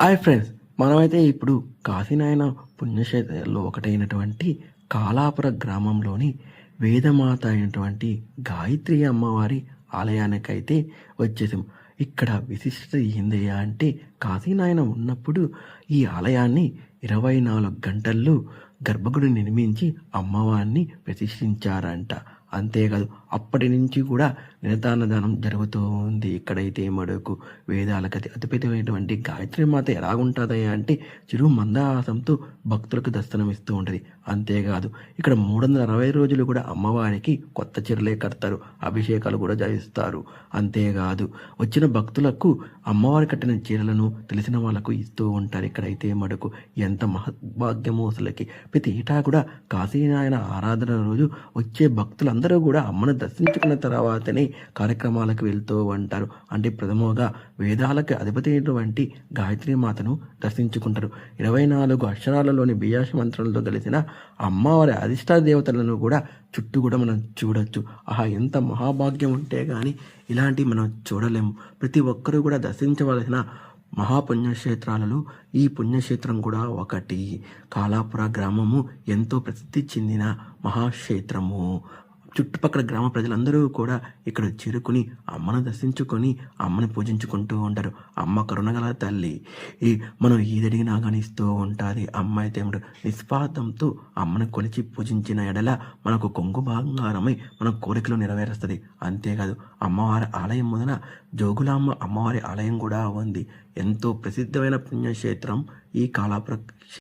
Hi friends మనమైతే ఇప్పుడు కాశీనాయన పుణ్యక్షేత్రాల్లో ఒకటైనటువంటి కాలాపుర గ్రామంలోని వేదమాత అయినటువంటి గాయత్రి అమ్మవారి ఆలయానికైతే వచ్చేసాం. ఇక్కడ విశిష్టత ఏందయ్యా అంటే కాశీనాయన ఉన్నప్పుడు ఈ ఆలయాన్ని ఇరవై నాలుగు గంటల్లో గర్భగుడి నిర్మించి అమ్మవారిని ప్రతిష్ఠించారంట. అంతేకాదు అప్పటి నుంచి కూడా నిరతాన్నదానం జరుగుతూ ఉంది ఇక్కడైతే మడుకు వేదాలకు అతి అతిపెద్దమైనటువంటి గాయత్రి మాత ఎలాగుంటుందయ్యా అంటే చిరు మందాసంతో భక్తులకు దర్శనమిస్తూ ఉంటుంది. అంతేకాదు ఇక్కడ మూడు వందల అరవై రోజులు కూడా అమ్మవారికి కొత్త చీరలే కడతారు. అభిషేకాలు కూడా జరిస్తారు. అంతేకాదు వచ్చిన భక్తులకు అమ్మవారి కట్టిన చీరలను తెలిసిన వాళ్ళకు ఇస్తూ ఉంటారు. ఇక్కడైతే మడుకు ఎంత మహద్భాగ్యమో అసలుకి. ప్రతి ఏటా కూడా కాశీనారాయణ ఆరాధన రోజు వచ్చే భక్తులందరూ కూడా అమ్మను దర్శించుకున్న తర్వాతనే కార్యక్రమాలకు వెళ్తూ ఉంటారు. అంటే ప్రథమంగా వేదాలకు అధిపతి అయినటువంటి గాయత్రి మాతను దర్శించుకుంటారు. ఇరవై నాలుగు అక్షరాలలోని బియాష మంత్రాలతో కలిసిన అమ్మవారి అధిష్టాన దేవతలను కూడా చుట్టూ కూడా మనం చూడొచ్చు. ఆహా ఎంత మహాభాగ్యం ఉంటే కానీ ఇలాంటివి మనం చూడలేము. ప్రతి ఒక్కరూ కూడా దర్శించవలసిన మహాపుణ్యక్షేత్రాలలో ఈ పుణ్యక్షేత్రం కూడా ఒకటి. కాలాపుర గ్రామము ఎంతో ప్రసిద్ధి చెందిన మహాక్షేత్రము. చుట్టుపక్కల గ్రామ ప్రజలందరూ కూడా ఇక్కడ చేరుకుని అమ్మను దర్శించుకొని అమ్మని పూజించుకుంటూ ఉంటారు. అమ్మ కరుణగల తల్లి. ఈ మనం ఏదడిగినా కానీ ఇస్తూ ఉంటుంది. అమ్మ అయితే ఏమిటో నిస్వార్థంతో అమ్మను కొలిచి పూజించిన ఎడల మనకు కొంగు బంగారమై మన కోరికలు నెరవేరుస్తుంది. అంతేకాదు అమ్మవారి ఆలయం మొదన జోగులామ్మ అమ్మవారి ఆలయం కూడా ఉంది. ఎంతో ప్రసిద్ధమైన పుణ్యక్షేత్రం ఈ కాలాపుర